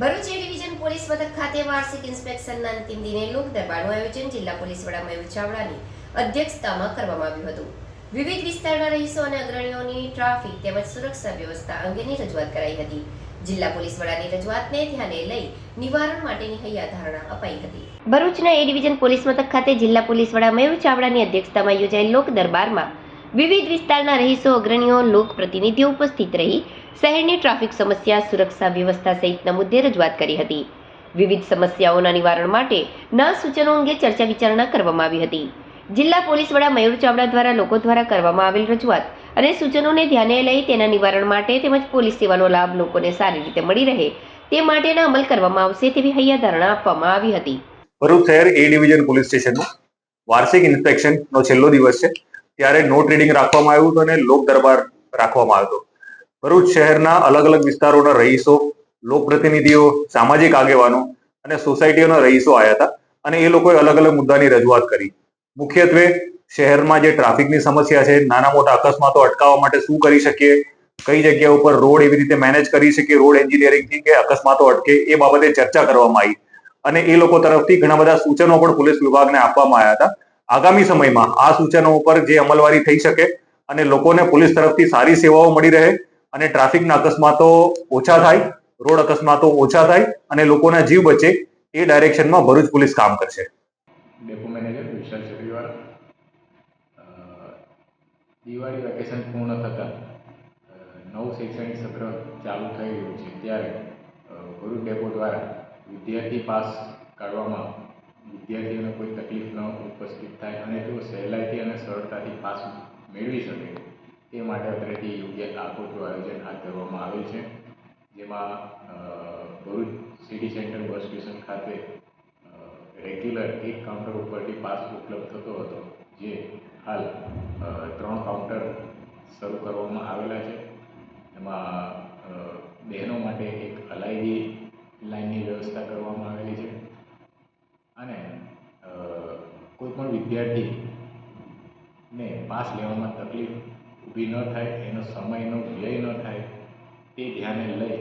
ભરૂચ એ division police મથક ખાતે વાર્ષિક ઇન્સ્પેક્શનના અંતિમ દિને લોક દરબારનું આયોજન જિલ્લા પોલીસ વડા મયુર ચાવડાની અધ્યક્ષતામાં કરવામાં આવ્યું હતું. વિવિધ વિસ્તારના રહીશો અને અગ્રણીઓની ટ્રાફિક તેમજ સુરક્ષા વ્યવસ્થા અંગેની રજૂઆત કરાઈ હતી. જિલ્લા પોલીસ વડાની રજૂઆતને ધ્યાને લઈ નિવારણ માટેની હૈયાધારણા અપાઈ હતી. ભરૂચના એ ડિવિઝન પોલીસ મથક ખાતે જિલ્લા પોલીસ વડા મયુર ચાવડાની અધ્યક્ષતામાં યોજાયેલ લોક દરબારમાં વિવિધ વિસ્તારના રહીશો, અગ્રણીઓ, લોક પ્રતિનિધિઓ ઉપસ્થિત રહી શહેરની ટ્રાફિક સમસ્યા સુરક્ષા વ્યવસ્થા સહિતના મુદ્દે રજૂઆત કરી હતી. વિવિધ સમસ્યાઓના નિવારણ માટે ના સૂચનો અંગે ચર્ચા વિચારણા કરવામાં આવી હતી. જિલ્લા પોલીસ વડા મયુર ચાવડા દ્વારા લોકો દ્વારા કરવામાં આવેલ રજૂઆત અને સૂચનોને ધ્યાને લઈ તેના નિવારણ માટે તેમજ પોલીસ સેવાનો લાભ લોકોને સારી રીતે મળી રહે તે માટેના અમલ કરવામાં આવશે તેવી હૈયાધારણા આપવામાં આવી હતી. ભરૂચ શહેર એ ડિવિઝન પોલીસ સ્ટેશનનું વાર્ષિક ઇન્સ્પેક્શનનો છેલ્લો દિવસ છે. ત્યારે નોટ રીડિંગ રાખવામાં આવ્યું હતું અને લોક દરબાર રાખવામાં આવ્યો ભરૂચ શહેરના અલગ અલગ વિસ્તારોના રહીશો લોકપ્રતિનિધિઓ સામાજિક આગેવાનો અને સોસાયટીઓના રહીશો આવ્યા હતા અને એ લોકોએ અલગ અલગ મુદ્દાની રજૂઆત કરી. મુખ્યત્વે શહેરમાં જે ટ્રાફિકની સમસ્યા છે, નાના મોટા અકસ્માતો અટકાવવા માટે શું કરી શકીએ, કઈ જગ્યા ઉપર રોડ એવી રીતે મેનેજ કરી શકીએ, રોડ એન્જિનિયરિંગથી કે અકસ્માતો અટકે, એ બાબતે ચર્ચા કરવામાં આવી. અને એ લોકો તરફથી ઘણા બધા સૂચનો પણ પોલીસ વિભાગને આપવામાં આવ્યા હતા આગામી સમયમાં આ સૂચનો ઉપર જે અમલવારી થઈ શકે અને લોકોને પોલીસ તરફથી સારી સેવાઓ મળી રહે અને ટ્રાફિકના અકસ્માતો ઓછા થાય, રોડ અકસ્માતો ઓછા થાય અને લોકોના જીવ બચે એ ડાયરેક્શનમાં ભરૂચ પોલીસ કામ કરશે. Depot manager Vishal Chakriwala Diwali vacation પૂર્ણ થતાં નવું શૈક્ષણિક સત્ર ચાલુ થઈ રહ્યું છે. ત્યારે ભરૂચ ડેપો દ્વારા વિદ્યાર્થી પાસ કાઢવામાં વિદ્યાર્થીઓને કોઈ ઉપસ્થિત થાય અને તેઓ સહેલાઈથી અને સરળતાથી પાસ મેળવી શકે. તે માટે અત્રેથી યોગ્ય આગોતરું આયોજન હાથ ધરવામાં આવેલ છે, જેમાં Bharuch city centre bus station ખાતે રેગ્યુલર એક કાઉન્ટર ઉપરથી પાસ ઉપલબ્ધ થતો હતો, જે હાલ ત્રણ કાઉન્ટર શરૂ કરવામાં આવેલા છે એમાં અ, બહેનો માટે એક અલાયદી લાઇનની વ્યવસ્થા કરવામાં આવેલી છે અને અ, કોઈ પણ વિદ્યાર્થીને પાસ લેવામાં તકલીફ ઊભી ન થાય, એનો સમયનો વ્યય ન થાય, તે ધ્યાને લઈ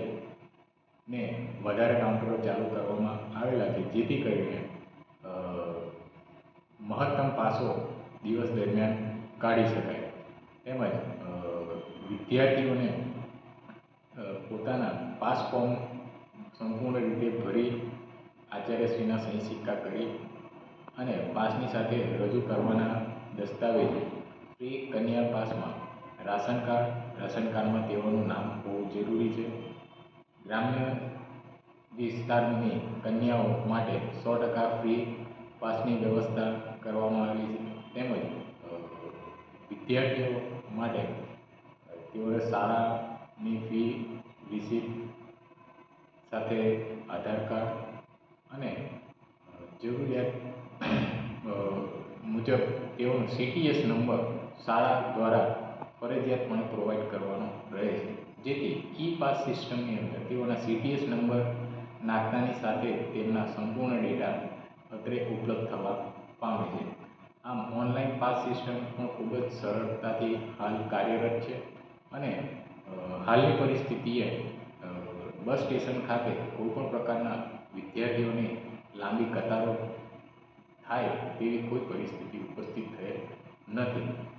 ને વધારે કાઉન્ટરો ચાલુ કરવામાં આવેલા છે, જેથી કરીને મહત્તમ પાસો દિવસ દરમિયાન કાઢી શકાય. તેમજ વિદ્યાર્થીઓને પોતાના પાસ ફોર્મ સંપૂર્ણ રીતે ભરી આચાર્યશ્રીના સહી સિક્કા કરી અને પાસની સાથે રજૂ કરવાના દસ્તાવેજ પ્રી કન્યા પાસમાં રાશન કાર્ડ, રાશન કાર્ડમાં તેઓનું નામ હોવું જરૂરી છે. ગ્રામ્ય વિસ્તારની કન્યાઓ માટે સો ટકા ફ્રી પાસની વ્યવસ્થા કરવામાં આવી છે. તેમજ વિદ્યાર્થીઓ માટે તેઓએ શાળાની ફી રિસીપ્ટ સાથે આધાર કાર્ડ અને જરૂરિયાત મુજબ તેઓનો સીટીએસ નંબર શાળા દ્વારા ફરજિયાતપણે પ્રોવાઈડ કરવાનો રહે છે. જેથી ઈ પાસ સિસ્ટમની અંદર તેઓના સીટીએસ નંબર નાખતાની સાથે તેમના સંપૂર્ણ ડેટા અત્રે ઉપલબ્ધ થવા પામે છે. આમ ઓનલાઈન પાસ સિસ્ટમ પણ ખૂબ જ સરળતાથી હાલ કાર્યરત છે અને હાલની પરિસ્થિતિએ બસ સ્ટેશન ખાતે કોઈપણ પ્રકારના વિદ્યાર્થીઓની લાંબી કતારો થાય તેવી કોઈ પરિસ્થિતિ ઉપસ્થિત થયેલ નથી.